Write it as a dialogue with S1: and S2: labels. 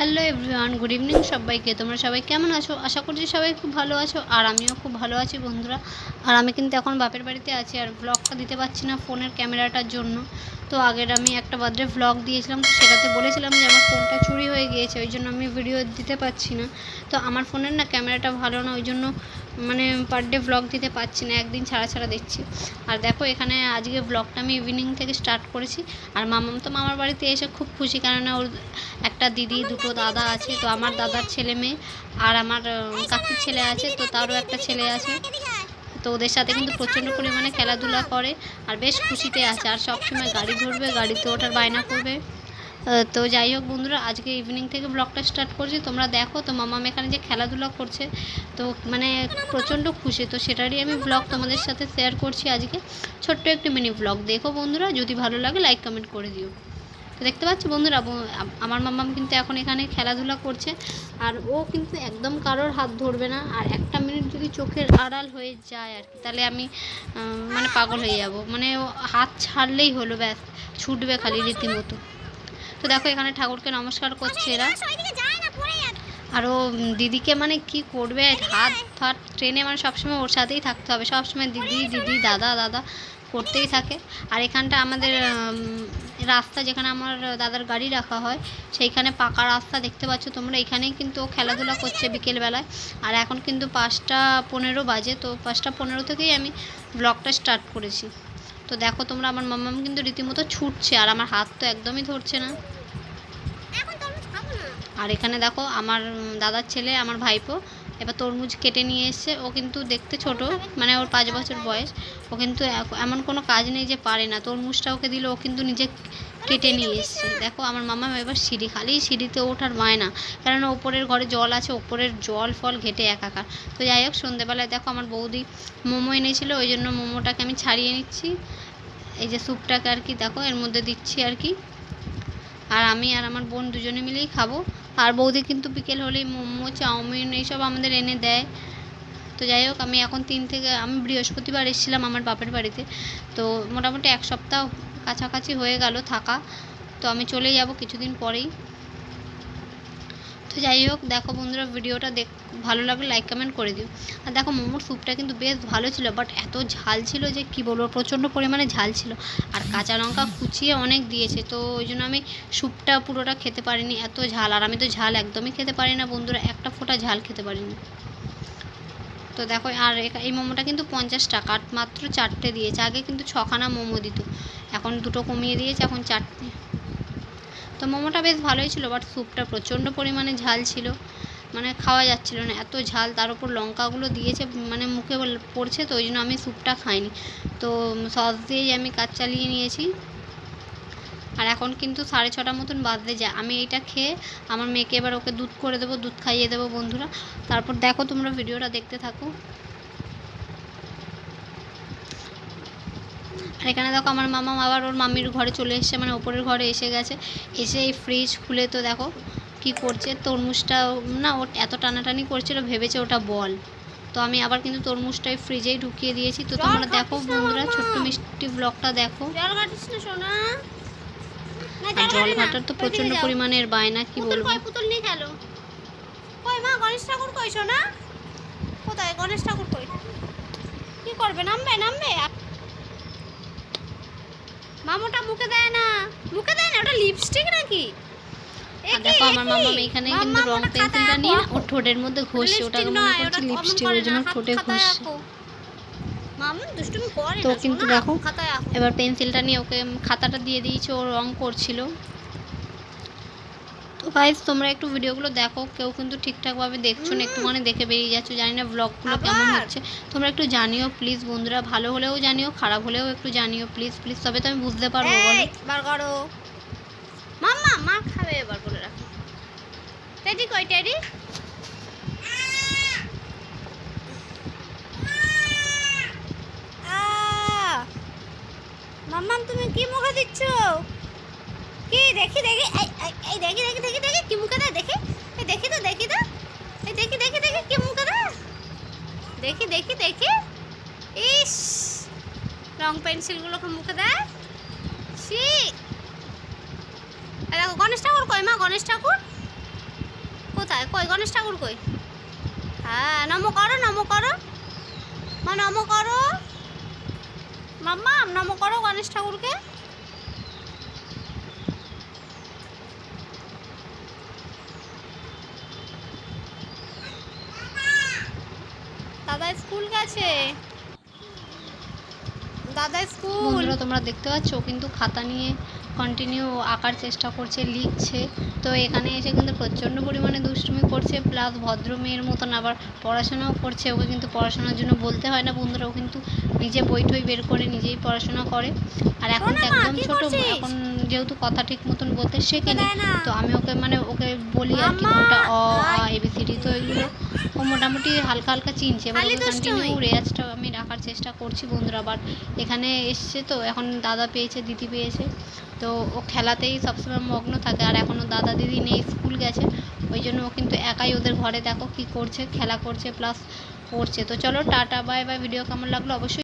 S1: Hello everyone good evening সবাইকে। তোমরা সবাই কেমন আছো? আশা করছি সবাই খুব ভালো আছো, আর আমিও খুব ভালো আছি বন্ধুরা। আর আমি কিন্তু এখন বাপের বাড়িতে আছি, আর ব্লগটা দিতে পারছি না ফোনের ক্যামেরাটার জন্য। তো আগের আমি একটা বার্থডে ব্লগ দিয়েছিলাম সেটাতে বলেছিলাম যে আমার ফোনটা চুরি হয়ে গিয়েছে, ওই জন্য আমি ভিডিও দিতে পারছি না। তো আমার ফোনের না ক্যামেরাটা ভালো না, ওই জন্য মানে পার ডে ব্লগ দিতে পারছি না, একদিন ছাড়া ছাড়া দিচ্ছি আর দেখো এখানে আজকে ব্লগটা আমি ইভিনিং থেকে স্টার্ট করেছি, আর মামাম তো মামার বাড়িতে এসে খুব খুশি, কেননা ওর একটা দিদি, দুটো দাদা আছে, তো আমার দাদার ছেলে মেয়ে আর আমার কাকির ছেলে আছে, তো তারও একটা ছেলে আছে। তো ওদের সাথে কিন্তু প্রচণ্ড পরিমাণে খেলাধুলা করে, আর বেশ খুশিতে আছে, আর সবসময় গাড়ি ধরবে, গাড়িতে ওঠার বায়না করবে। তো যাই হোক বন্ধুরা, আজকে ইভিনিং থেকে ব্লগটা স্টার্ট করছি। তোমরা দেখো, তো মামাম এখানে যে খেলাধুলা করছে, তো মানে প্রচণ্ড খুশি। তো সেটারই আমি ব্লগ তোমাদের সাথে শেয়ার করছি আজকে। ছোট্ট একটি মিনি ব্লগ দেখো বন্ধুরা, যদি ভালো লাগে লাইক কমেন্ট করে দিও। তো দেখতে পাচ্ছ বন্ধুরা আমার মামাম কিন্তু এখন এখানে খেলাধুলা করছে, আর ও কিন্তু একদম কারোর হাত ধরবে না। আর একটা মিনিট যদি চোখের আড়াল হয়ে যায় আর কি, তাহলে আমি মানে পাগল হয়ে যাব। মানে হাত ছাড়লেই হলো, ব্যাস, ছুটবে খালি রীতিমতো। তো দেখো এখানে ঠাকুরকে নমস্কার করছে এরা। আরও দিদিকে মানে কি করবে? হাত ফাট ট্রেনে মানে সবসময় ওর সাথেই থাকতে হবে। সবসময় দিদি দিদি দাদা দাদা করতেই থাকে। আর এখানটা আমাদের রাস্তা যেখানে আমার দাদার গাড়ি রাখা হয় সেইখানে পাকা রাস্তা দেখতে পাচ্ছ তোমরা। এখানেই কিন্তু ও খেলাধুলা করছে বিকেলবেলায়। আর এখন কিন্তু পাঁচটা পনেরো বাজে। তো পাঁচটা পনেরো থেকেই আমি ব্লগটা স্টার্ট করেছি। তো দেখো তোমরা আমার মাম্মাম কিন্তু রীতিমতো ছুটছে আর আমার হাত তো একদমই ধরছে না। আর এখানে দেখো আমার দাদার ছেলে আমার ভাইপো এবার তরমুজ কেটে নিয়ে এসছে। ও কিন্তু দেখতে ছোট মানে ওর পাঁচ বছর বয়স। ও কিন্তু এমন কোনো কাজ নেই যে পারে না। তরমুজটা ওকে দিল, ও কিন্তু নিজে কেটে নিয়ে এসছে। দেখো, আমার মামা এবার সিঁড়ি, খালি সিঁড়িতে ওঠার মায়না। কেননা ওপরের ঘরে জল আছে, ওপরের জল ফল ঘেটে একাকার। তো যাই হোক, সন্ধেবেলায় দেখো, আমার বৌদি মোমো এনেছিল, ওই জন্য মোমোটাকে আমি ছাড়িয়ে নিচ্ছি। এই যে স্যুপটাকে আর কি, দেখো, এর মধ্যে দিচ্ছি আর কি। আর আমি আর আমার বোন দুজনে মিলেই খাব। আর বৌদি কিন্তু বিকেল হলেই মোমো, চাউমিন এইসব আমাদের এনে দেয়। তো যাই হোক, আমি এখন তিন থেকে, আমি বৃহস্পতিবার এসেছিলাম আমার বাপের বাড়িতে। তো মোটামুটি এক সপ্তাহ কাছাকাছি হয়ে গেল থাকা। তো আমি চলে যাব কিছুদিন পরেই। তো যাই হোক, দেখো বন্ধুরা, ভিডিওটা দেখ, ভালো লাগলে লাইক কমেন্ট করে দিও। আর দেখো মোমোর স্যুপটা কিন্তু বেশ ভালো ছিল বাট এত ঝাল ছিল যে কি বলব, প্রচণ্ড পরিমাণে ঝাল ছিল। আর কাঁচা লঙ্কা কুচিয়ে অনেক দিয়েছে, তো ওই জন্য আমি স্যুপটা পুরোটা খেতে পারিনি, এত ঝাল। আর আমি তো ঝাল একদমই খেতে পারি না বন্ধুরা, একটা ফোঁটা ঝাল খেতে পারিনি। তো দেখো, আর এই মোমোটা কিন্তু পঞ্চাশ টাকা মাত্র চারটে দিয়েছে, আগে কিন্তু ছখানা মোমো দিত। এখন দুটো কমিয়ে দিয়েছে, এখন চারটে। তো মোমোটা বেশ ভালোই ছিল বাট স্যুপটা প্রচণ্ড পরিমাণে ঝাল ছিল। মানে খাওয়া যাচ্ছিল না, এত ঝাল, তার উপর লঙ্কাগুলো দিয়েছে মানে মুখে পড়ছে তো, ওই জন্য আমি স্যুপটা খাইনি। তো সস দিয়েই আমি কাজ চালিয়ে নিয়েছি। আর এখন কিন্তু সাড়ে ছটার মতন বাজতে যায়। আমি এইটা খেয়ে আমার মেয়েকে এবার ওকে দুধ করে দেবো, দুধ খাইয়ে দেবো বন্ধুরা। তারপর দেখো তোমরা ভিডিওটা দেখতে থাকো। আর এখানে দেখো আমার মামা আবার ওর মামির ঘরে চলে এসেছে মানে ওপরের ঘরে এসে গেছে। এসে এই ফ্রিজ খুলে তো দেখো কি করছে তরমুজটা না ও এত টানাটানি করছিল ভেবেছে ওটা বল। তো আমি আবার কিন্তু তরমুজটা এই ফ্রিজেই ঢুকিয়ে দিয়েছি। তো তোমরা দেখো বন্ধুরা ছোট্ট মিষ্টি ব্লগটা দেখো।
S2: জল।
S1: ঘাটার তো
S2: যাও।
S1: পরিমাণের বায়না কি বলব?
S2: পুতুল নিয়ে খেলো। কই মা গণেশ ঠাকুর কই সোনা? কোথায়? গণেশ ঠাকুর কই? কি করবে? নামবে নামবে? মামুটা মুখে দেয় না। মুখে দেয় না ওটা লিপস্টিক নাকি? কি,
S1: দেখো আমার মামা এখানে কিন্তু
S2: মাম্মা,
S1: রং পেন্সিলটা নিয়ে ওর ঠোঁটের মধ্যে ওটাকে মনে করছে লিপস্টিক ওই জন্য ঠোঁটে তো কিন্তু দেখো, এবার পেন্সিলটা নিয়ে ওকে খাতাটা দিয়ে দিয়েছে ও রং করছিল। তো গাইজ তোমরা একটু ভিডিওগুলো দেখো কেউ কিন্তু ঠিকঠাকভাবে দেখছ না একটুখানি দেখে বেরিয়ে যাচ্ছ জানি না ব্লগগুলো কেমন? হচ্ছে। তোমরা একটু জানিও প্লিজ বন্ধুরা ভালো হলেও জানিও খারাপ হলেও একটু জানিও প্লিজ প্লিজ তবে তো আমি বুঝতে পারব বলো।
S2: বার করো। মাম্মা মা খাবে এবার বলে রাখো। টেডি কই টেডি? মাম্মাম তুমি কি মুখে দিচ্ছ? কি দেখি দেখি এই, দেখি দেখি দেখি দেখি কি মুখে দেখি এই দেখি তো দেখি তো এই দেখি দেখি দেখি কি মুখে দেখি দেখি দেখি ইস রং পেন্সিলগুলোকে মুখে দেয় এই দেখো গণেশ ঠাকুর কই মা গণেশ ঠাকুর? কোথায়? কই গণেশ ঠাকুর কই? হ্যাঁ নমো করো নমো করো মা নমো করো মাম্মা নমো করো গণেশ ঠাকুরকে দাদা স্কুল গেছে? দাদা স্কুল।
S1: বন্ধুরা তোমরা দেখতে পাচ্ছ কিন্তু খাতা নিয়ে কন্টিনিউ আঁকার চেষ্টা করছে লিখছে। তো এখানে এসে কিন্তু প্রচণ্ড পরিমাণে দুষ্টুমি করছে প্লাস ভদ্র মেয়ের মতন আবার পড়াশোনাও করছে। ওকে কিন্তু পড়াশোনার জন্য বলতে হয় না বন্ধুরা ও কিন্তু নিজে বই টই বের করে নিজেই পড়াশোনা করে। আর এখন তো একদম ছোট এখন যেহেতু কথা ঠিক মতন বলতে শেখেনি
S2: দেয় না।
S1: তো আমি ওকে মানে ওকে বলি আর কি ওটা অ। এবিসিডি তো এগুলো। ও মোটামুটি হালকা হালকা চিনছে এবার। কন্টিনিউ রেয়াজটা আমি রাখার চেষ্টা করছি বন্ধুরা বাট এখানে এসছে তো এখন দাদা পেয়েছে দিদি পেয়েছে তো ও খেলাতেই সবসময় মগ্ন থাকে আর এখনও দাদা দিদি নেই স্কুল গেছে ওই জন্য ও কিন্তু একাই ওদের ঘরে দেখো কি করছে খেলা করছে প্লাস পড়ছে তো চলো টাটা বাই বাই ভিডিও কেমন লাগল অবশ্যই